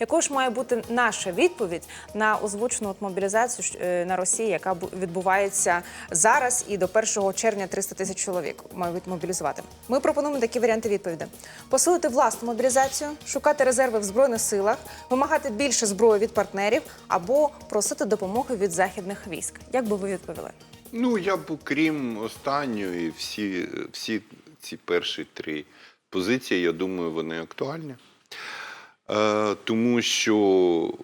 Якою ж має бути наша відповідь на озвучену мобілізацію е, на Росії, яка бу- відбувається зараз і до 1 червня 300 тисяч чоловік мають мобілізувати? Ми пропонуємо такі варіанти відповіді: посилити власну мобілізацію, шукати резерви в збройних силах, вимагати більше зброї від партнерів або просити допомоги від західних військ. Як би ви відповіли? Ну, я б окрім останньої, всі, всі ці перші три позиції, я думаю, вони актуальні. Е, тому що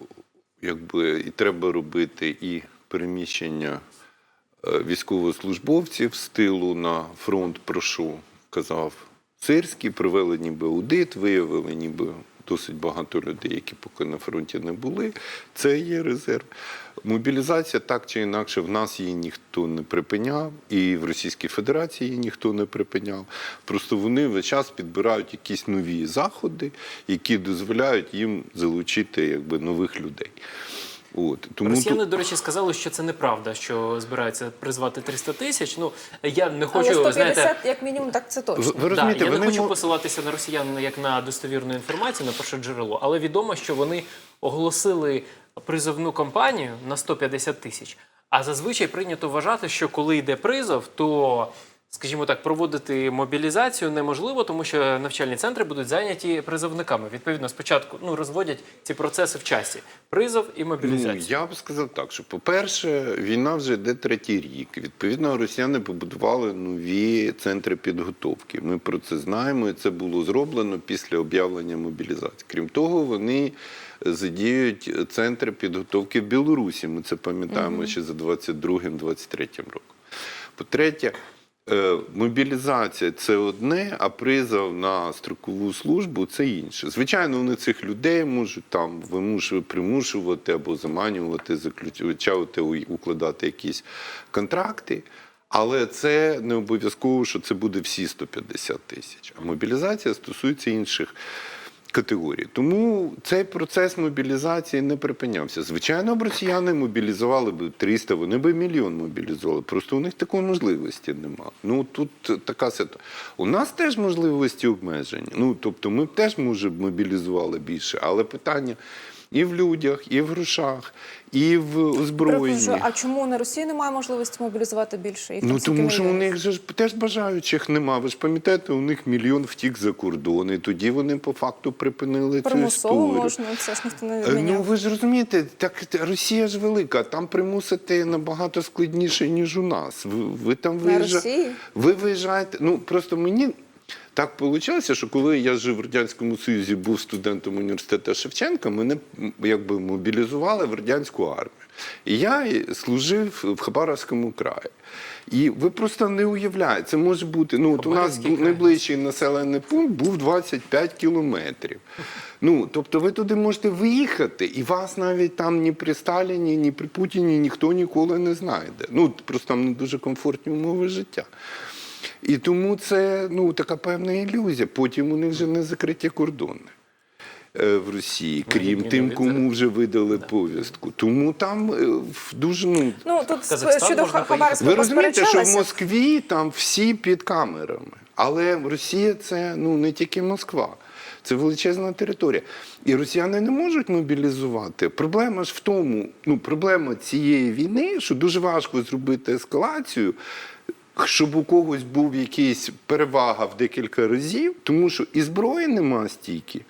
якби, і треба робити і переміщення е, військовослужбовців з тилу на фронт, про що казав Сирський, провели ніби аудит, виявили ніби досить багато людей, які поки на фронті не були. Це є резерв. Мобілізація так чи інакше, в нас її ніхто не припиняв, і в Російській Федерації її ніхто не припиняв. Просто вони весь час підбирають якісь нові заходи, які дозволяють їм залучити якби, нових людей. От. Тому Росіяни, до речі, сказали, що це неправда, що збираються призвати 300 тисяч. Ну я не хочу, Але 150, знаєте, як мінімум, так це точно. Ви- ви Да, розумієте, я не хочу мо- посилатися на росіян як на достовірну інформацію, на перше джерело, але відомо, що вони оголосили призовну кампанію на 150 тисяч. А зазвичай прийнято вважати, що коли йде призов, то, скажімо так, проводити мобілізацію неможливо, тому що навчальні центри будуть зайняті призовниками. Відповідно, спочатку ну розводять ці процеси в часі: призов і Ну, я б сказав так, що, по-перше, війна вже йде третій рік. Відповідно, росіяни побудували нові центри підготовки. Ми про це знаємо, і це було зроблено після об'явлення мобілізації. Крім того, вони задіють центри підготовки в Білорусі. Ми це пам'ятаємо ще за 22-23 роком. По-третє, Е, Мобілізація це одне, а призов на строкову службу це інше. Звичайно, вони цих людей можуть там вимушувати, примушувати або заманювати, заключати, укладати якісь контракти. Але це не обов'язково, що це буде всі 150 тисяч. А мобілізація стосується інших категорій. Тому цей процес мобілізації не припинявся. Звичайно, б росіяни мобілізували б 300, вони б мільйон мобілізували. Просто у них такої можливості немає. Ну тут така ситуація. У нас теж можливості обмежені. Ну тобто, ми б теж може б мобілізували більше, але питання. І в людях, і в грошах, і в озброєнні. А чому на Росії немає можливості мобілізувати більше? Їх Ну тому що у них же ж теж бажаючих нема. Ви ж пам'ятаєте, у них мільйон втік за кордон, і тоді вони по факту припинили цю примусово історію. можна, це ж ніхто не Е, відміняв. Ну ви ж розумієте, так Росія ж велика, там примусити набагато складніше, ніж у нас. Ви, ви там виїжджаєте. Росії? Ви виїжджаєте. Ну просто мені. Так вийшло, що коли я жив в Радянському Союзі, був студентом університету Шевченка, мене якби мобілізували в радянську армію. І я служив в Хабаровському краї. І ви просто не уявляєте, це може бути. Ну, от у нас найближчий населений пункт був 25 кілометрів. Ну, тобто ви туди можете виїхати, і вас навіть там ні при Сталіні, ні при Путіні ніхто ніколи не знайде. Ну, просто там не дуже комфортні умови життя. І тому це ну, така певна ілюзія. Потім у них вже не закриті кордони е, в Росії, крім тим, кому вже видали повістку. Тому там е, в- дуже ну. Ну тут щодо Хабаровського Ви розумієте, що в. Москві там всі під камерами. Але Росія це ну не тільки Москва. Це величезна територія. І росіяни не можуть мобілізувати. Проблема ж в тому, ну проблема цієї війни, що дуже важко зробити ескалацію, щоб у когось був якийсь перевага в декілька разів, тому що і зброї нема стільки.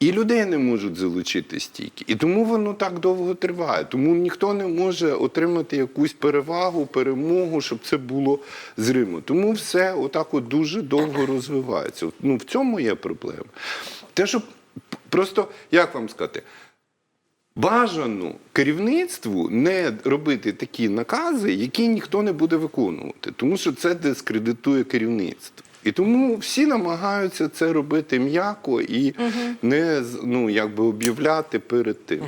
І людей не можуть залучити стільки. І тому воно так довго триває. Тому ніхто не може отримати якусь перевагу, перемогу, щоб це було зримо. Тому все отак от дуже довго розвивається. Ну, в цьому є проблема. Те, що просто, як вам сказати, бажано керівництву не робити такі накази, які ніхто не буде виконувати, тому що це дискредитує керівництво. І тому всі намагаються це робити м'яко і не з- ну, якби об'являти перед тим.